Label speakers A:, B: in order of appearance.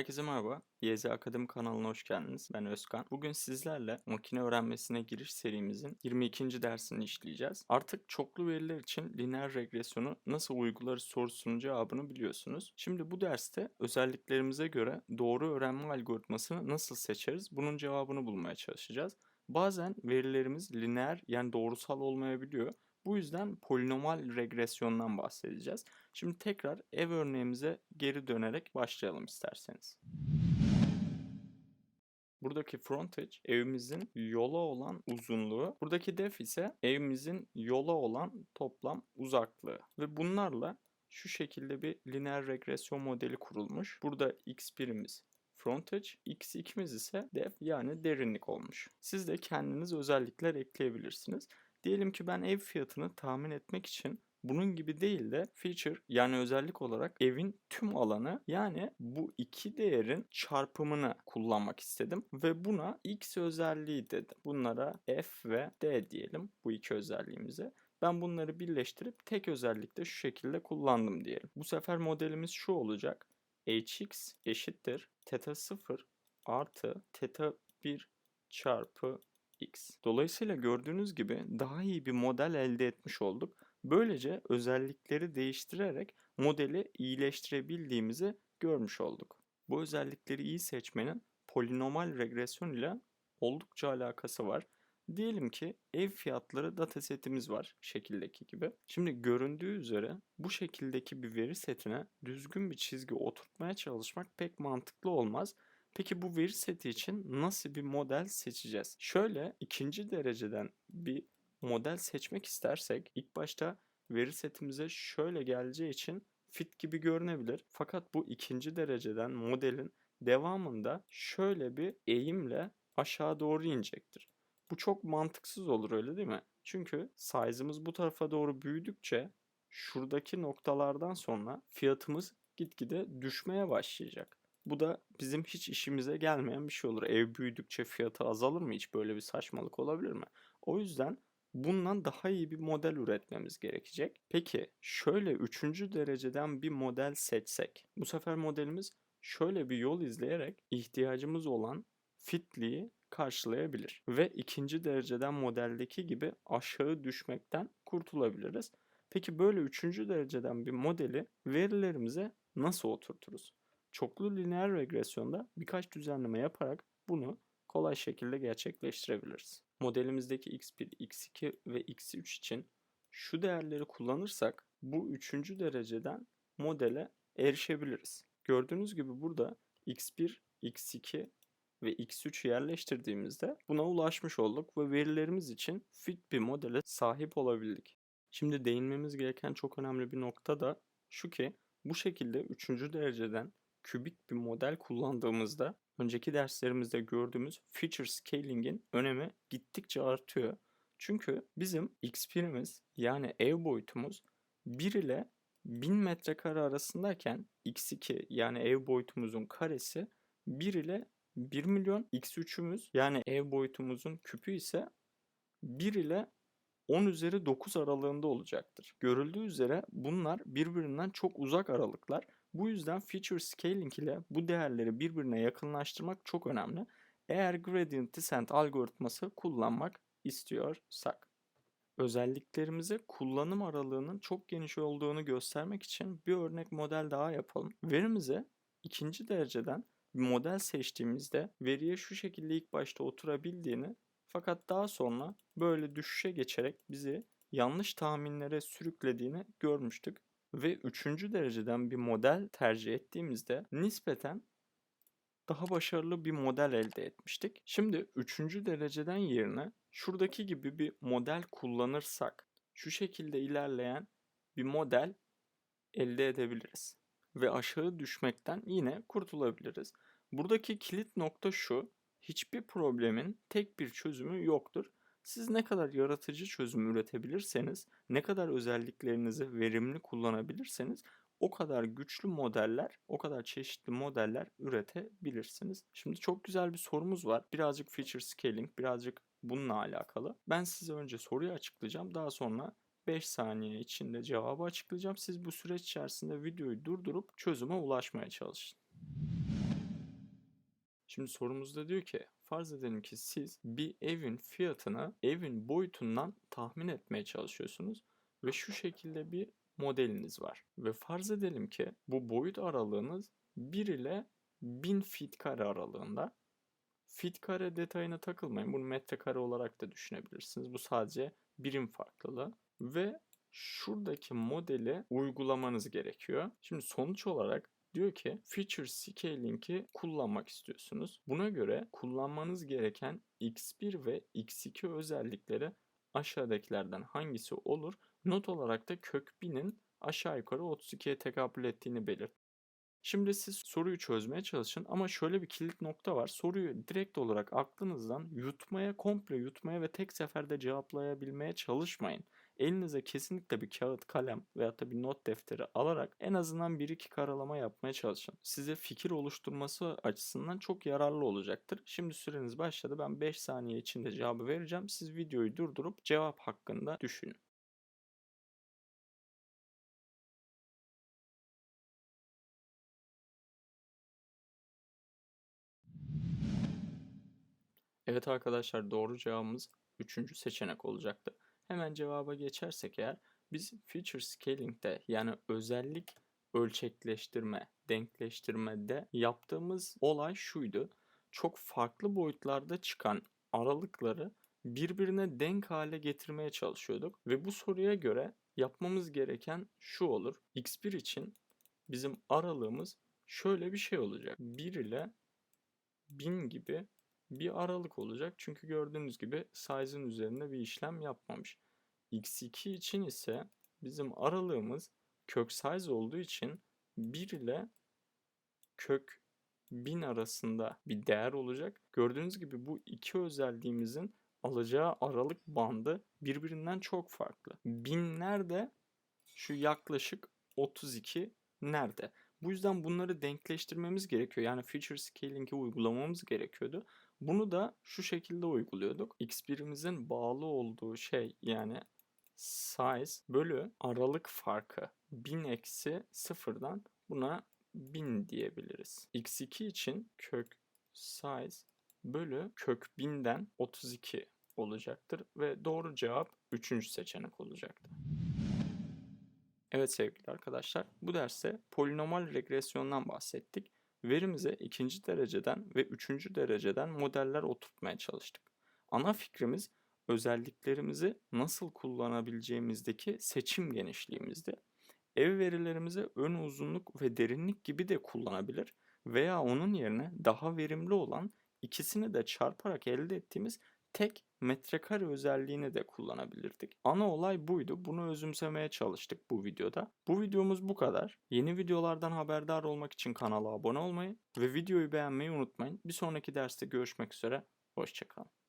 A: Herkese merhaba. YZ Akademi kanalına hoş geldiniz. Ben Özkan. Bugün sizlerle makine öğrenmesine giriş serimizin 22. dersini işleyeceğiz. Artık çoklu veriler için lineer regresyonu nasıl uygularız sorusunun cevabını biliyorsunuz. Şimdi bu derste özelliklerimize göre doğru öğrenme algoritmasını nasıl seçeriz bunun cevabını bulmaya çalışacağız. Bazen verilerimiz lineer yani doğrusal olmayabiliyor. Bu yüzden polinomal regresyondan bahsedeceğiz. Şimdi tekrar ev örneğimize geri dönerek başlayalım isterseniz. Buradaki frontage evimizin yola olan uzunluğu. Buradaki def ise evimizin yola olan toplam uzaklığı. Ve bunlarla şu şekilde bir lineer regresyon modeli kurulmuş. Burada x birimiz frontage, x2'miz ise def yani derinlik olmuş. Siz de kendiniz özellikler ekleyebilirsiniz. Diyelim ki ben ev fiyatını tahmin etmek için bunun gibi değil de feature yani özellik olarak evin tüm alanı yani bu iki değerin çarpımını kullanmak istedim ve buna x özelliği dedim. Bunlara f ve d diyelim bu iki özelliğimize. Ben bunları birleştirip tek özellikte şu şekilde kullandım diyelim. Bu sefer modelimiz şu olacak. hx eşittir theta 0 artı theta 1 çarpı x. Dolayısıyla gördüğünüz gibi daha iyi bir model elde etmiş olduk. Böylece özellikleri değiştirerek modeli iyileştirebildiğimizi görmüş olduk. Bu özellikleri iyi seçmenin polinomal regresyon ile oldukça alakası var. Diyelim ki ev fiyatları datasetimiz var şekildeki gibi. Şimdi göründüğü üzere bu şekildeki bir veri setine düzgün bir çizgi oturtmaya çalışmak pek mantıklı olmaz. Peki bu veri seti için nasıl bir model seçeceğiz? Şöyle ikinci dereceden bir model seçmek istersek ilk başta veri setimize şöyle geleceği için fit gibi görünebilir. Fakat bu ikinci dereceden modelin devamında şöyle bir eğimle aşağı doğru inecektir. Bu çok mantıksız olur öyle değil mi? Çünkü size'ımız bu tarafa doğru büyüdükçe şuradaki noktalardan sonra fiyatımız gitgide düşmeye başlayacak. Bu da bizim hiç işimize gelmeyen bir şey olur. Ev büyüdükçe fiyatı azalır mı? Hiç böyle bir saçmalık olabilir mi? O yüzden bundan daha iyi bir model üretmemiz gerekecek. Peki şöyle üçüncü dereceden bir model seçsek. Bu sefer modelimiz şöyle bir yol izleyerek ihtiyacımız olan fitliği karşılayabilir. Ve ikinci dereceden modeldeki gibi aşağı düşmekten kurtulabiliriz. Peki böyle üçüncü dereceden bir modeli verilerimize nasıl oturturuz? Çoklu lineer regresyonda birkaç düzenleme yaparak bunu kolay şekilde gerçekleştirebiliriz. Modelimizdeki x1, x2 ve x3 için şu değerleri kullanırsak bu üçüncü dereceden modele erişebiliriz. Gördüğünüz gibi burada x1, x2 ve x3 yerleştirdiğimizde buna ulaşmış olduk ve verilerimiz için fit bir modele sahip olabildik. Şimdi değinmemiz gereken çok önemli bir nokta da şu ki bu şekilde üçüncü dereceden kübik bir model kullandığımızda önceki derslerimizde gördüğümüz feature scaling'in önemi gittikçe artıyor. Çünkü bizim x1'imiz yani ev boyutumuz 1 ile 1000 metrekare arasındayken x2 yani ev boyutumuzun karesi 1 ile 1 milyon x3'ümüz yani ev boyutumuzun küpü ise 1 ile 10 üzeri 9 aralığında olacaktır. Görüldüğü üzere bunlar birbirinden çok uzak aralıklar. Bu yüzden feature scaling ile bu değerleri birbirine yakınlaştırmak çok önemli. Eğer gradient descent algoritması kullanmak istiyorsak. Özelliklerimize kullanım aralığının çok geniş olduğunu göstermek için bir örnek model daha yapalım. Verimize ikinci dereceden bir model seçtiğimizde veriye şu şekilde ilk başta oturabildiğini fakat daha sonra böyle düşüşe geçerek bizi yanlış tahminlere sürüklediğini görmüştük. Ve üçüncü dereceden bir model tercih ettiğimizde nispeten daha başarılı bir model elde etmiştik. Şimdi üçüncü dereceden yerine şuradaki gibi bir model kullanırsak şu şekilde ilerleyen bir model elde edebiliriz. Ve aşağı düşmekten yine kurtulabiliriz. Buradaki kilit nokta şu. Hiçbir problemin tek bir çözümü yoktur. Siz ne kadar yaratıcı çözüm üretebilirseniz, ne kadar özelliklerinizi verimli kullanabilirseniz o kadar güçlü modeller, o kadar çeşitli modeller üretebilirsiniz. Şimdi çok güzel bir sorumuz var. Birazcık feature scaling, birazcık bununla alakalı. Ben size önce soruyu açıklayacağım. Daha sonra 5 saniye içinde cevabı açıklayacağım. Siz bu süreç içerisinde videoyu durdurup çözüme ulaşmaya çalışın. Şimdi sorumuzda diyor ki farz edelim ki siz bir evin fiyatını evin boyutundan tahmin etmeye çalışıyorsunuz ve şu şekilde bir modeliniz var. Ve farz edelim ki bu boyut aralığınız 1 ile 1000 fit kare aralığında. Fit kare detayına takılmayın. Bunu metrekare olarak da düşünebilirsiniz. Bu sadece birim farklılığı. Ve şuradaki modeli uygulamanız gerekiyor. Şimdi sonuç olarak diyor ki feature scaling'i kullanmak istiyorsunuz. Buna göre kullanmanız gereken x1 ve x2 özellikleri aşağıdakilerden hangisi olur? Not olarak da kök 1000'in aşağı yukarı 32'ye tekabül ettiğini belirt. Şimdi siz soruyu çözmeye çalışın ama şöyle bir kilit nokta var. Soruyu direkt olarak aklınızdan yutmaya, komple yutmaya ve tek seferde cevaplayabilmeye çalışmayın. Elinize kesinlikle bir kağıt, kalem veya da bir not defteri alarak en azından bir iki karalama yapmaya çalışın. Size fikir oluşturması açısından çok yararlı olacaktır. Şimdi süreniz başladı. Ben 5 saniye içinde cevabı vereceğim. Siz videoyu durdurup cevap hakkında düşünün. Evet arkadaşlar doğru cevabımız 3. seçenek olacaktı. Hemen cevaba geçersek eğer biz feature scaling'de yani özellik ölçekleştirme, denkleştirmede yaptığımız olay şuydu. Çok farklı boyutlarda çıkan aralıkları birbirine denk hale getirmeye çalışıyorduk ve bu soruya göre yapmamız gereken şu olur. x1 için bizim aralığımız şöyle bir şey olacak. 1 ile 1000 gibi bir aralık olacak. Çünkü gördüğünüz gibi size'ın üzerinde bir işlem yapmamış. x2 için ise bizim aralığımız kök size olduğu için 1 ile kök 1000 arasında bir değer olacak. Gördüğünüz gibi bu iki özelliğimizin alacağı aralık bandı birbirinden çok farklı. Binler de şu yaklaşık 32 nerede? Bu yüzden bunları denkleştirmemiz gerekiyor. Yani feature scaling'i uygulamamız gerekiyordu. Bunu da şu şekilde uyguluyorduk. x1'imizin bağlı olduğu şey yani size bölü aralık farkı 1000 eksi sıfırdan buna 1000 diyebiliriz. x2 için kök size bölü kök 1000'den 32 olacaktır ve doğru cevap 3. seçenek olacaktır. Evet sevgili arkadaşlar, bu derste polinomal regresyondan bahsettik. Verimize ikinci dereceden ve üçüncü dereceden modeller oturtmaya çalıştık. Ana fikrimiz özelliklerimizi nasıl kullanabileceğimizdeki seçim genişliğimizdi. Ev verilerimizi ön uzunluk ve derinlik gibi de kullanabilir veya onun yerine daha verimli olan ikisini de çarparak elde ettiğimiz tek metrekare özelliğini de kullanabilirdik. Ana olay buydu. Bunu özümsemeye çalıştık bu videoda. Bu videomuz bu kadar. Yeni videolardan haberdar olmak için kanala abone olmayı ve videoyu beğenmeyi unutmayın. Bir sonraki derste görüşmek üzere. Hoşçakalın.